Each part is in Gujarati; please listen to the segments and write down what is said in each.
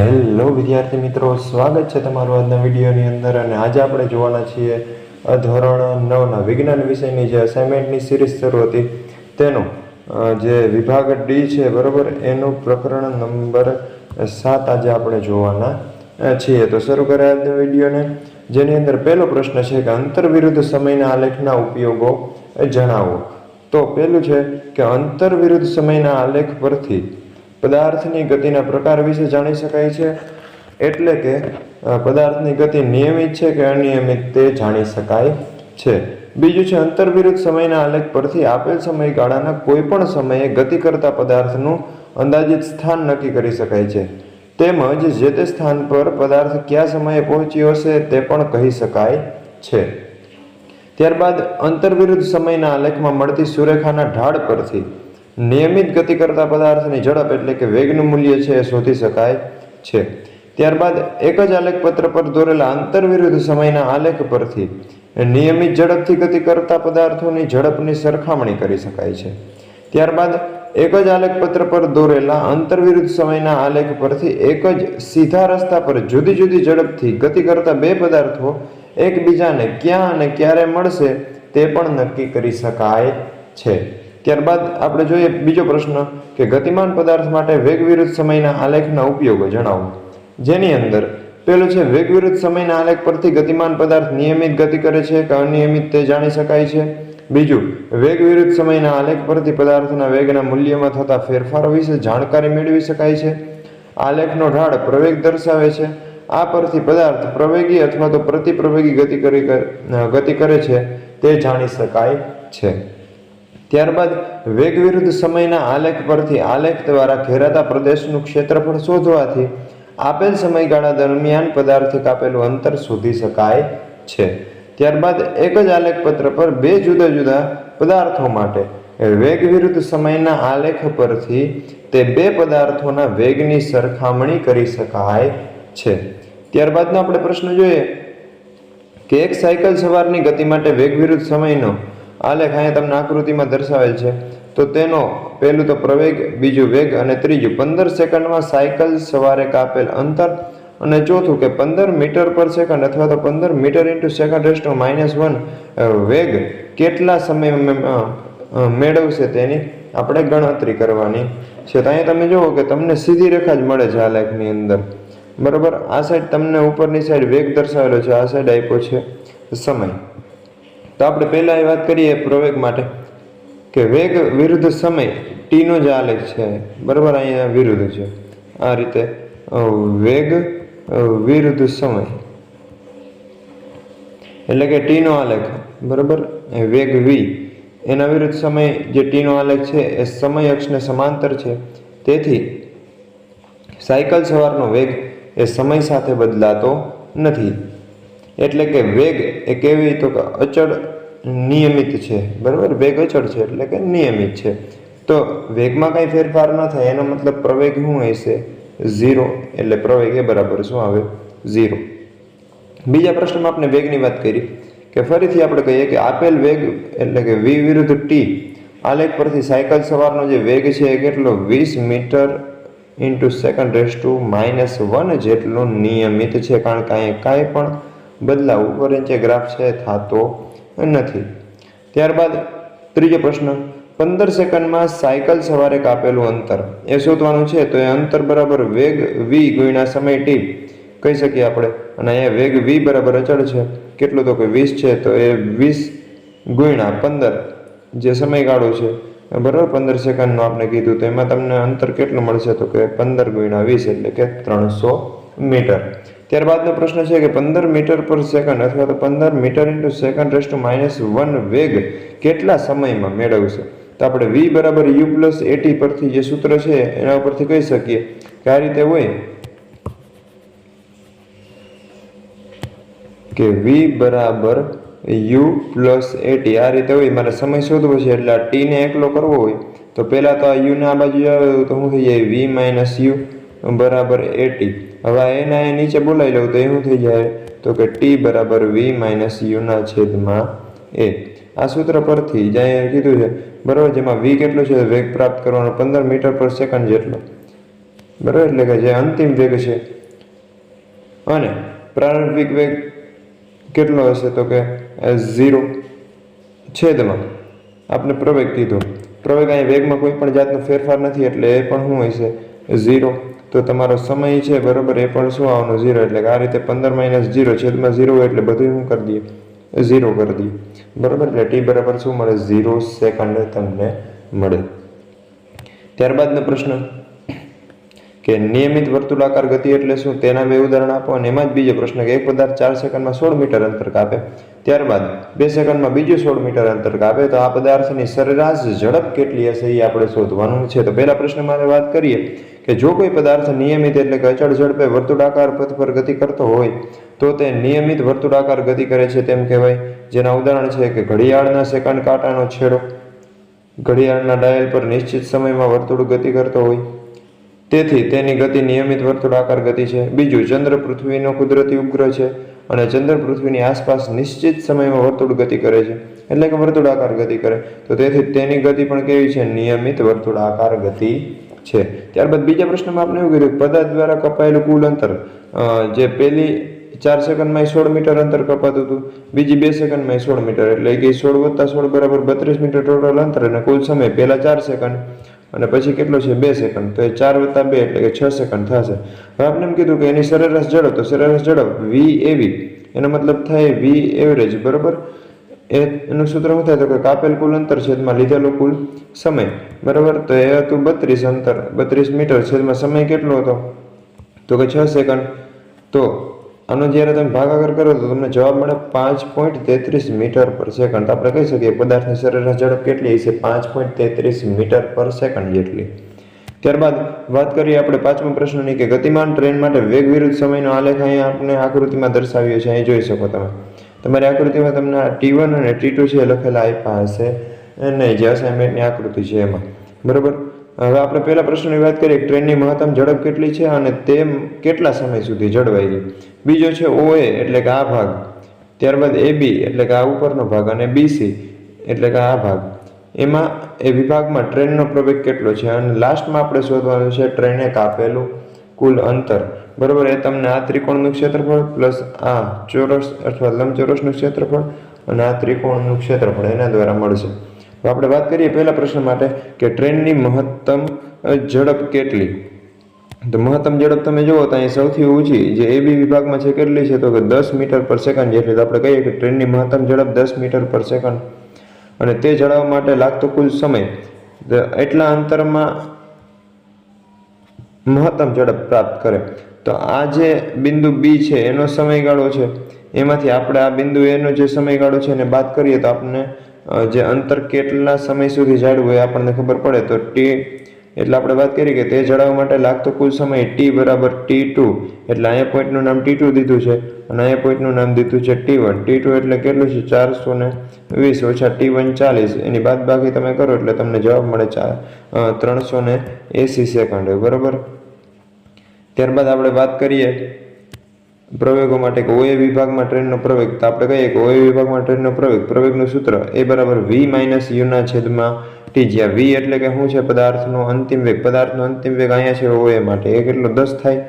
હેલો વિદ્યાર્થી મિત્રો, સ્વાગત છે તમારું આજના વિડીયોની અંદર અને આજે આપણે જોવાના છીએ ધોરણ નવના વિજ્ઞાન વિષયની જે અસાઇનમેન્ટની સિરીઝ શરૂ હતી તેનું. જે વિભાગ ડી છે, બરાબર? એનું પ્રકરણ નંબર સાત આજે આપણે જોવાના છીએ. તો શરૂ કર્યા આજના વિડીયોને. જેની અંદર પહેલો પ્રશ્ન છે કે અંતર વિરુદ્ધ સમયના આલેખના ઉપયોગો જણાવો. તો પહેલું છે કે અંતર વિરુદ્ધ સમયના આલેખ પરથી પદાર્થની ગતિના પ્રકાર વિશે જાણી શકાય છે. એટલે કે પદાર્થની ગતિ નિયમિત છે કે અનિયમિત તે જાણી શકાય છે. બીજું છે, અંતરવિરુદ્ધ સમયના આલેખ પરથી આપેલ સમયગાળાના કોઈ પણ સમયે ગતિ કરતા પદાર્થનું અંદાજિત સ્થાન નક્કી કરી શકાય છે. તેમજ, જે તે સ્થાન પર પદાર્થ કયા સમયે પહોંચ્યો હશે તે પણ કહી શકાય છે. ત્યારબાદ, અંતરવિરુદ્ધ સમયના આલેખમાં મળતી સુરેખાના ઢાળ પરથી નિયમિત ગતિ કરતા પદાર્થની ઝડપ એટલે કે વેગનું મૂલ્ય છે એ શોધી શકાય છે. ત્યારબાદ એક જ આલેખ પત્ર પર દોરેલા આંતરવિરુદ્ધ સમયના આલેખ પરથી નિયમિત ઝડપથી ગતિ કરતા પદાર્થોની ઝડપની સરખામણી કરી શકાય છે. ત્યારબાદ એક જ આલેખ પત્ર પર દોરેલા અંતરવિરુદ્ધ સમયના આલેખ પરથી એક જ સીધા રસ્તા પર જુદી જુદી ઝડપથી ગતિ કરતા બે પદાર્થો એકબીજાને ક્યાં અને ક્યારે મળશે તે પણ નક્કી કરી શકાય છે. ત્યારબાદ આપણે જોઈએ બીજો પ્રશ્ન કે ગતિમાન પદાર્થ માટે વેગ વિરુદ્ધ સમયના આલેખના ઉપયોગો જણાવો. જેની અંદર પેલું છે વેગ વિરુદ્ધ સમયના આલેખ પરથી ગતિમાન પદાર્થ નિયમિત ગતિ કરે છે કે અનિયમિત તે જાણી શકાય છે? બીજું વેગ વિરુદ્ધ સમયના આલેખ પરથી પદાર્થના વેગના મૂલ્યમાં થતા ફેરફારો વિશે જાણકારી મેળવી શકાય છે? આલેખનો ઢાળ પ્રવેગ દર્શાવે છે. આ પરથી પદાર્થ પ્રવેગી અથવા તો પ્રતિપ્રવેગી ગતિ કરી ગતિ કરે છે તે જાણી શકાય છે. ત્યારબાદ વેગ વિરુદ્ધ સમયના આલેખ પરથી આલેખ દ્વારા ઘેરાતા પ્રદેશનું ક્ષેત્રફળ શોધવાથી આપેલ સમયગાળા દરમિયાન પદાર્થે કાપેલું અંતર શોધી શકાય છે. ત્યારબાદ એક જ આલેખ પત્ર પર બે જુદા જુદા પદાર્થો માટે વેગ વિરુદ્ધ સમયના આલેખ પરથી તે બે પદાર્થોના વેગની સરખામણી કરી શકાય છે. ત્યારબાદનો આપણે પ્રશ્ન જોઈએ કે એક સાયકલ સવારની ગતિ માટે વેગ વિરુદ્ધ સમયનો આલેખ અહીંયા તમને આકૃતિમાં દર્શાવેલ છે. તો તેનો પહેલું તો પ્રવેગ, બીજું વેગ અને ત્રીજું પંદર સેકન્ડમાં સાયકલ સવારે કાપેલ અંતર અને ચોથું કે પંદર મીટર પર સેકન્ડ અથવા તો પંદર metre into second raise to minus one વેગ કેટલા સમય મેળવશે તેની આપણે ગણતરી કરવાની છે. તો અહીંયા તમે જુઓ કે તમને સીધી રેખા જ મળે છે આ લેખની અંદર. બરાબર? આ સાઈડ તમને ઉપરની સાઈડ વેગ દર્શાવેલો છે, આ સાઈડ આપ્યો છે. સમય. તો આપણે પહેલાં એ વાત કરીએ પ્રવેગ માટે, કે વેગ વિરુદ્ધ સમય ટીનો જે આલેખ છે. બરાબર? અહીંયા વિરુદ્ધ છે. આ રીતે વેગ વિરુદ્ધ સમય. એટલે કે ટીનો આલેખ. બરાબર? વેગ વી એના વિરુદ્ધ સમય જે ટીનો આલેખ છે, એ સમય અક્ષને સમાંતર છે. તેથી, સાયકલ સવારનો વેગ એ સમય સાથે બદલાતો નથી. એટલે કે વેગ એ કેવી તો કે અચળ નિયમિત છે, બરાબર? વેગ અચળ છે એટલે કે નિયમિત છે. તો વેગમાં કાંઈ ફેરફાર ન થાય, એનો મતલબ પ્રવેગ શું હશે? ઝીરો. એટલે પ્રવેગ એ બરાબર શું આવે? ઝીરો. બીજા પ્રશ્નમાં આપણે વેગની વાત કરી, કે ફરીથી આપણે કહીએ કે આપેલ વેગ એટલે કે વી વિરુદ્ધ ટી આલેખ પરથી સાયકલ સવારનો જે વેગ છે એ કેટલો? વીસ metre into second raise to minus one જેટલો નિયમિત છે. કારણ કે અહીંયા કાંઈ પણ બદલાવ ઉપર નીચે ગ્રાફ છે, થતો નથી. ત્યારબાદ ત્રીજો પ્રશ્ન, પંદર સેકન્ડમાં સાયકલ સવારે કાપેલું અંતર. એ શોધવાનું છે, તો એ અંતર બરાબર વેગ વી ગુણ્યા સમય ટી કહી શકીએ આપણે. અને અહીંયા વેગ વી બરાબર અચળ છે. કેટલું તો કે વીસ છે, તો એ વીસ ગુણ્યા પંદર, જે સમયગાળો છે. બરાબર પંદર સેકન્ડનું આપણે કીધું, તો એમાં તમને અંતર કેટલું મળશે? તો કે પંદર ગુણ્યા વીસ એટલે કે ત્રણસો મીટર. ત્યારબાદનો પ્રશ્ન છે કે પંદર મીટર પર સેકન્ડ અથવા તો પંદર metre into second raised minus one વેગ કેટલા સમયમાં મેળવશે? તો આપણે વી બરાબર યુ પ્લસ એટી પરથી જે સૂત્ર છે, એના ઉપરથી કહી શકીએ કે આ રીતે હોય કે વી બરાબર યુ પ્લસ એટી આ રીતે હોય. મારે સમય શોધવો છે એટલે આ ટીને એકલો કરવો હોય. તો પહેલાં તો આ યુને આ બાજુ આવે તો શું થઈ જાય? વી માઇનસ યુ બરાબર એટી હવે એને એ નીચે બોલાવી લઉં તો એ શું થઈ જાય? તો કે ટી બરાબર વી માઇનસ યુના છેદમાં એ. આ સૂત્ર પરથી જે અહીંયા કીધું છે. બરાબર, જેમાં વી કેટલો છે? વેગ પ્રાપ્ત કરવાનો પંદર મીટર પર સેકન્ડ જેટલો. બરાબર, એટલે કે જે અંતિમ વેગ છે. અને પ્રારંભિક વેગ કેટલો હશે? તો કે ઝીરો છેદમાં. આપણે પ્રવેગ કીધો. પ્રવેગ અહીં વેગમાં કોઈ પણ જાતનો ફેરફાર નથી, એટલે એ પણ શું છે ઝીરો. તો તમારો સમય છે બરાબર એ પણ શું આવવાનો ઝીરો એટલે કે આ રીતે પંદર માઇનસ ઝીરો છેદમાં ઝીરો એટલે બધું શું કરી દઈએ. ઝીરો કરી દઈએ. બરાબર? એટલે ટી બરાબર શું મળે? ઝીરો સેકન્ડ તમને મળે. ત્યારબાદનો પ્રશ્ન. કે નિયમિત વર્તુળાકાર ગતિ એટલે શું? તેના બે ઉદાહરણ આપો અને એમાં જ બીજો પ્રશ્ન કે એક પદાર્થ ચાર સેકન્ડમાં સોળ મીટર અંતર કાપે. ત્યારબાદ બે સેકન્ડમાં બીજું સોળ મીટર અંતર કાપે. તો આ પદાર્થની સરેરાશ ઝડપ કેટલી હશે એ આપણે શોધવાનું છે. તો પહેલા પ્રશ્નમાં વાત કરીએ કે જો કોઈ પદાર્થ નિયમિત એટલે કે અચળ ઝડપે વર્તુળાકાર પથ પર ગતિ કરતો હોય, તો તે નિયમિત વર્તુળાકાર ગતિ કરે છે તેમ કહેવાય. જેના ઉદાહરણ છે કે ઘડિયાળના સેકન્ડ કાંટાનો છેડો. ઘડિયાળના ડાયલ પર નિશ્ચિત સમયમાં વર્તુળ ગતિ કરતો હોય તેથી તેની ગતિ નિયમિત વર્તુળાકાર ગતિ છે. બીજું, ચંદ્ર પૃથ્વીનો કુદરતી ઉપગ્રહ છે અને ચંદ્ર પૃથ્વીની આસપાસ નિશ્ચિત સમયમાં વર્તુળ ગતિ કરે છે. એટલે કે વર્તુળાકાર ગતિ કરે. તો તેથી તેની ગતિ પણ કેવી છે? નિયમિત વર્તુળાકાર ગતિ છે. ત્યારબાદ બીજા પ્રશ્નમાં આપણે એવું કીધું પદાર્થ દ્વારા કપાયેલું કુલ અંતર જે પહેલી ચાર સેકન્ડમાં સોળ મીટર અંતર કપાતું હતું. બીજી બે સેકન્ડમાં સોળ મીટર. એટલે કે સોળ વત્તા સોળ બરાબર બત્રીસ મીટર ટોટલ અંતર અને કુલ સમય પહેલા ચાર સેકન્ડ. અને પછી કેટલો છે? બે સેકન્ડ તો એ ચાર વત્તા બે એટલે કે છ સેકન્ડ થશે. હવે આપણે એમ કીધું કે એની સરેરાશ ઝડપ તો સરેરાશ ઝડપ વી એવી એનો મતલબ થાય વી એવરેજ બરાબર? એ, એનું સૂત્ર શું થાય? તો કે કાપેલ કુલ અંતર છેદમાં લીધેલો કુલ સમય. બરાબર? તો એ હતું બત્રીસ અંતર. બત્રીસ મીટર છેદમાં સમય કેટલો હતો? તો કે છ સેકન્ડ તો આનો જ્યારે તમે ભાગાકાર કરો તો તમને જવાબ મળે પાંચ પોઈન્ટ તેત્રીસ મીટર પર સેકન્ડ. તો આપણે કહી શકીએ પદાર્થની સરેરાશ ઝડપ કેટલી હશે? પાંચ પોઈન્ટ તેત્રીસ મીટર પર સેકન્ડ જેટલી. ત્યારબાદ વાત કરીએ આપણે પાંચમા પ્રશ્નની કે ગતિમાન ટ્રેન માટે વેગ વિરુદ્ધ સમયનો આલેખ અહીંયા આપણે આકૃતિમાં દર્શાવ્યો છે. અહીં જોઈ શકો તમે. તમારી આકૃતિમાં તમને ટી વન અને ટી ટુ છે લખેલા આપ્યા હશે નહીં જે અસાઇનમેન્ટની આકૃતિ છે એમાં. બરોબર? હવે આપણે પહેલા પ્રશ્નની વાત કરીએ, ટ્રેનની મહત્તમ ઝડપ કેટલી છે અને તે કેટલા સમય સુધી જળવાઈ બીજો છે ઓ એ એટલે કે આ ભાગ. ત્યારબાદ એ બી એટલે કે આ ઉપરનો ભાગ, અને બીસી એટલે કે આ ભાગ. એમાં, એ વિભાગમાં ટ્રેનનો પ્રવેગ કેટલો છે? અને લાસ્ટમાં આપણે શોધવાનું છે, ટ્રેને કાપેલું કુલ અંતર. બરાબર? એ તમને આ ત્રિકોણનું ક્ષેત્રફળ પ્લસ આ ચોરસ અથવા લંબચોરસનું ક્ષેત્રફળ અને આ ત્રિકોણનું ક્ષેત્રફળ એના દ્વારા મળશે. આપણે વાત કરીએ પહેલા પ્રશ્ન માટે કે ટ્રેનની મહત્તમ ઝડપ કેટલી? તો મહત્તમ ઝડપ તમે જુઓ તો અહીં સૌથી ઊંચી જે એ બી વિભાગમાં છે કેટલી છે? તો કે દસ મીટર પર સેકન્ડ જેટલી. તો આપણે કહીએ કે ટ્રેનની મહત્તમ ઝડપ દસ મીટર પર સેકન્ડ. અને તે જાળવવા માટે લાગતો કુલ સમય. એટલા અંતરમાં મહત્તમ ઝડપ પ્રાપ્ત કરે. તો આ જે બિંદુ બી છે, એનો સમયગાળો છે. એમાંથી આપણે આ બિંદુ એનો જે સમયગાળો છે એને બાદ કરીએ તો આપણને જે અંતર કેટલા સમય સુધી જાળવું એ આપણને ખબર પડે. તો ટી એટલે આપણે વાત કરી કે તે જાળવવા માટે લાગતો કુલ સમય ટી બરાબર ટી ટુ એટલે અહીંયા પોઈન્ટનું નામ ટી ટુ દીધું છે અને અહીંયા પોઈન્ટનું નામ દીધું છે ટી વન ટી ટુ એટલે કેટલું છે? ચારસો ને વીસ ઓછા ટી વન ચાલીસ. એની બાદ બાકી તમે કરો એટલે તમને જવાબ મળે ચાર ત્રણસો ને એંસી સેકન્ડ. બરાબર? ત્યારબાદ આપણે વાત કરીએ પ્રવેગો માટે કે ઓએ વિભાગમાં ટ્રેનનો પ્રવેગ, તો આપણે કહીએ કે ઓએ વિભાગમાં ટ્રેનનો પ્રવેગ, પ્રવેગનું સૂત્ર એ બરાબર વી માઇનસ યુના છેદમાં ટી જ્યાં વી એટલે કે શું છે? પદાર્થનો અંતિમ વેગ, પદાર્થનો અંતિમ વેગ અહીંયા છે ઓએ માટે. એ કેટલો? દસ થાય.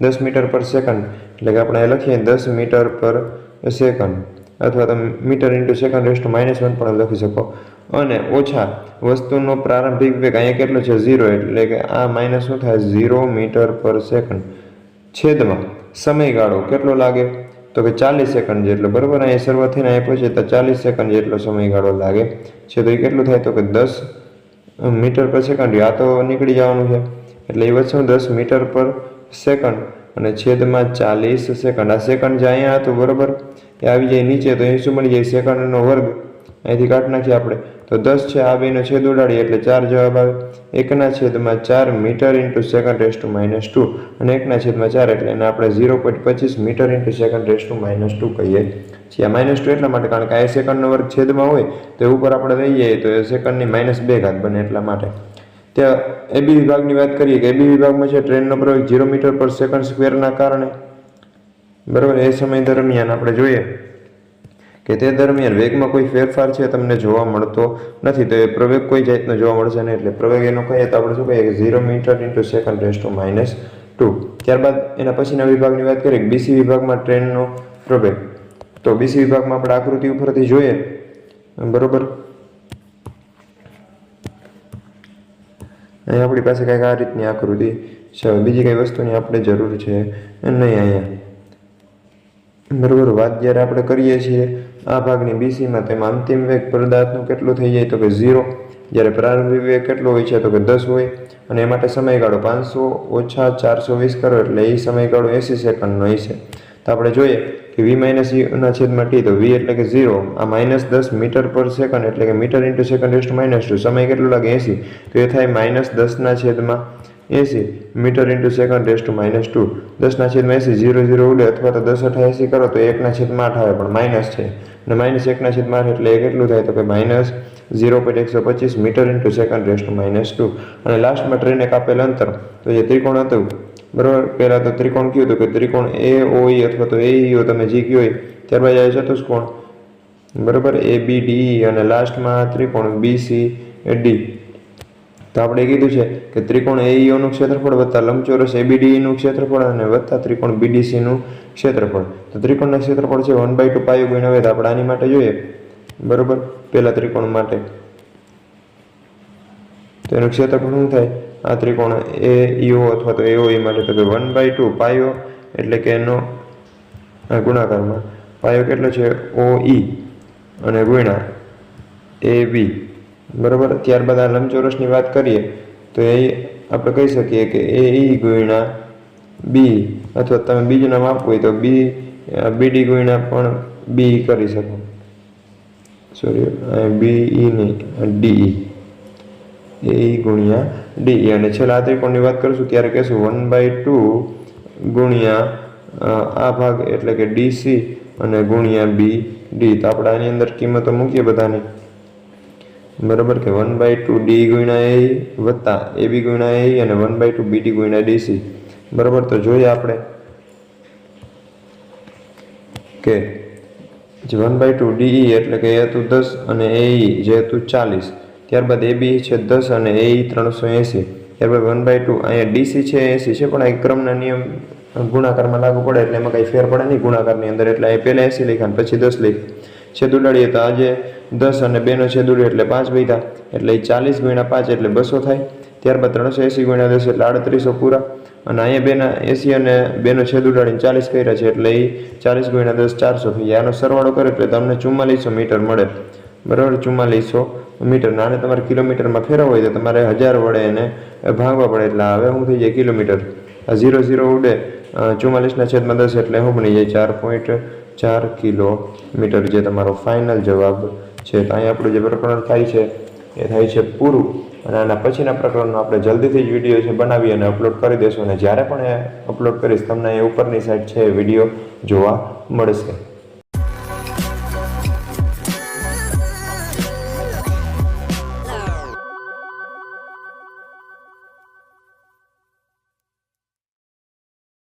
દસ મીટર પર સેકન્ડ. એટલે કે આપણે લખીએ દસ મીટર પર સેકન્ડ. અથવા તમે metre into second raised minus one પણ લખી શકો. અને ઓછા વસ્તુનો પ્રારંભિક વેગ અહીંયા કેટલો છે? ઝીરો. એટલે કે આ માઇનસ શું થાય? Zero metre per second. છેદમાં. સમયગાળો કેટલો લાગે? તો કે ચાલીસ સેકન્ડ જેટલો, બરાબર? અહીંયા શરૂઆત થઈને આપ્યો પહોંચે તો ચાલીસ સેકન્ડ જેટલો સમયગાળો લાગે. છે તો એ કેટલું થાય? તો કે દસ મીટર પર સેકન્ડ. આ તો નીકળી જવાનું છે. એટલે એ વચ્ચે દસ મીટર પર સેકન્ડ અને છેદમાં ચાલીસ સેકન્ડ. આ સેકન્ડ જે અહીંયા હતું, બરાબર? એ આવી જાય નીચે, તો અહીં શું મળી જાય? સેકન્ડનો વર્ગ. અહીંથી કાઢી નાખીએ આપણે. તો દસ છે, આ બેનો છેદ ઉડાડીએ એટલે ચાર જવાબ આવે. એકના છેદમાં ચાર metre into second raise to minus two અને એકના છેદમાં ચાર એટલે એને આપણે ઝીરો પોઈન્ટ પચીસ metre into second raise to minus two કહીએ. છીએ માઇનસ ટુ એટલા માટે કારણ કે આ સેકન્ડનો વર્ગ છેદમાં હોય, તો એ ઉપર આપણે લઈ જઈએ તો એ સેકન્ડની માઇનસ બે ઘાત બને એટલા માટે. ત્યાં એબી વિભાગની વાત કરીએ કે એબી વિભાગમાં છે ટ્રેનનો પ્રવેગ ઝીરો મીટર પર સેકન્ડ સ્ક્વેરના કારણે. બરાબર? એ સમય દરમિયાન આપણે જોઈએ. કે તે દરમિયાન વેગમાં કોઈ ફેરફાર છે તમને જોવા મળતો નથી, તો એ પ્રવેગ કોઈ જાતનો જોવા મળશે નહીં. એટલે પ્રવેગ એનો કહીએ તો આપણે શું કહીએ કે zero metre into second raise to minus two ત્યારબાદ એના પછીના વિભાગની વાત કરીએ બીસી વિભાગમાં ટ્રેનનો પ્રવેગ. તો બીસી વિભાગમાં આપણે આકૃતિ ઉપરથી જોઈએ. બરોબર? અહીં આપણી પાસે કંઈક આ રીતની આકૃતિ છે. બીજી કઈ વસ્તુની આપણે જરૂર છે નહીં અહીંયા. બરોબર? વાત જ્યારે આપણે કરીએ છીએ આ ભાગની બીસીમાં તેમાં અંતિમ વેગ પદાર્થનું કેટલું થઈ જાય તો કે ઝીરો જ્યારે પ્રારંભિક વેગ કેટલો હોય છે તો કે દસ હોય. અને એ માટે સમયગાળો પાંચસો ઓછા ચારસો વીસ કરો એટલે એ સમયગાળો એંસી સેકન્ડનો હશે તો આપણે જોઈએ કે વી માઇનસ યુના છેદમાં ટી તો વી એટલે કે ઝીરો આ માઇનસ દસ મીટર પર સેકન્ડ એટલે કે metre into second raised minus two. સમય કેટલો લાગે? એંસી. તો એ થાય માઇનસ દસના છેદમાં એસી metre into second raise to minus two. દસના છેદમાં એસી, ઝીરો ઝીરો ઉડે અથવા તો દસ એસી કરો તો એકના છેદમાં આઠ આવે, પણ માઇનસ છે. અને માઇનસ એકના છેદમાં આઠ એટલે એ કેટલું થાય તો કે માઇનસ ઝીરો પોઈન્ટ એકસો પચીસ metre into second raised minus two અને લાસ્ટમાં ટ્રેને કાપેલ અંતર, તો જે ત્રિકોણ હતું, બરાબર? પહેલાં તો ત્રિકોણ કયું હતું કે ત્રિકોણ એ ઓઈ અથવા તો એ ઈઓ તમે જી હોય, ત્યારબાદ આવે ચતુષ્કોણ. બરાબર? એ બી ડી અને લાસ્ટમાં ત્રિકોણ બી સી ડી તો આપણે કીધું છે કે ત્રિકોણ એઈઓનું ક્ષેત્રફળ વત્તા લંબચોરસ એબીડીનું ક્ષેત્રફળ અને વત્તા ત્રિકોણ બીડીસીનું ક્ષેત્રફળ. તો ત્રિકોણના ક્ષેત્રફળ છે વન બાય ટુ પાયો ગુણ્યા વેધ. આપણે આની માટે જોઈએ. બરોબર? પહેલા ત્રિકોણ માટે. તો એનું ક્ષેત્રફળ શું થાય? આ ત્રિકોણ એ ઈઓ અથવા તો એ માટે. તો કે વન બાય ટુ પાયો એટલે કે એનો ગુણાકારમાં. પાયો કેટલો છે? ઓ, ઈ. અને ગુણ્યા એ બી બરાબર? ત્યારબાદ આ લંબચોરસની વાત કરીએ, તો એ આપણે કહી શકીએ કે એ, ઈ ગુણ્યા બી અથવા તમે બીજું નામ આપવું હોય તો બી બીડી ગુણ્યા પણ બી કરી શકો. સોરી બી ઈ નહીં ડી એ ઈ ગુણ્યા ડી અને છેલ્લા ત્રિકોણની વાત કરીશું, ત્યારે કહેશું વન બાય ટુ ગુણ્યા આ ભાગ એટલે કે ડીસી અને ગુણ્યા બી ડી તો આપણે આની અંદર કિંમતો મૂકીએ બધાની. બરાબર કે વન બાય ટુ ડી ગુણ્યા એ વત્તા એ બી ગુણ્યા એ અને one by two B D ગુણ્યા ડીસી બરાબર? તો જોઈએ આપણે કે જે વન બાય ટુ ડીઈ એટલે કે એ હતું દસ અને એ જે હતું ચાલીસ. ત્યારબાદ એ બી છે દસ અને એ ત્રણસો એંસી. ત્યારબાદ વન બાય ટુ અહીંયા ડીસી છે, એંસી છે, પણ આ ક્રમના નિયમ ગુણાકારમાં લાગુ પડે એટલે એમાં કંઈ ફેર પડે નહીં ગુણાકારની અંદર. એટલે એ પહેલાં એંસી લખ્યા અને પછી દસ લખ્યા. છેદ ઉડાડીએ તો આજે દસ અને બેનો છેદ ઉડ્યો એટલે પાંચ વૈધા એટલે એ ચાલીસ ગુણ્યા પાંચ એટલે બસો થાય. ત્યારબાદ ત્રણસો એંસી ગુણ્યા દસ એટલે આડત્રીસો પૂરા. અને અહીંયા બેના, એંસી અને બેનો છેદ ઉડાડીને ચાલીસ કર્યા છે, એટલે એ ચાલીસ ગુણ્યા દસ ચારસો થઈ આનો સરવાળો કરે એટલે તમને ચુમ્માલીસો મીટર મળે. બરાબર? ચુમ્માલીસો મીટર. આને તમારે કિલોમીટરમાં ફેરવવો હોય તો તમારે હજાર વડે એને ભાગવા પડે. એટલે હવે શું થઈ જાય? કિલોમીટર. ઝીરો ઝીરો ઉડે. ચુમ્માલીસના છેદમાં દસ એટલે શું બની જાય? ચાર પોઈન્ટ ચાર કિલોમીટર જે તમારો ફાઇનલ જવાબ છે. તો અહીં આપણું જે પ્રકરણ થાય છે એ થાય છે પૂરું. અને આના પછીના પ્રકરણનો આપણે જલ્દીથી જ વીડિયો છે બનાવી અને અપલોડ કરી દેશું. અને જ્યારે પણ એ અપલોડ કરીશ, તમને એ ઉપરની સાઈડ છે એ વીડિયો જોવા મળશે.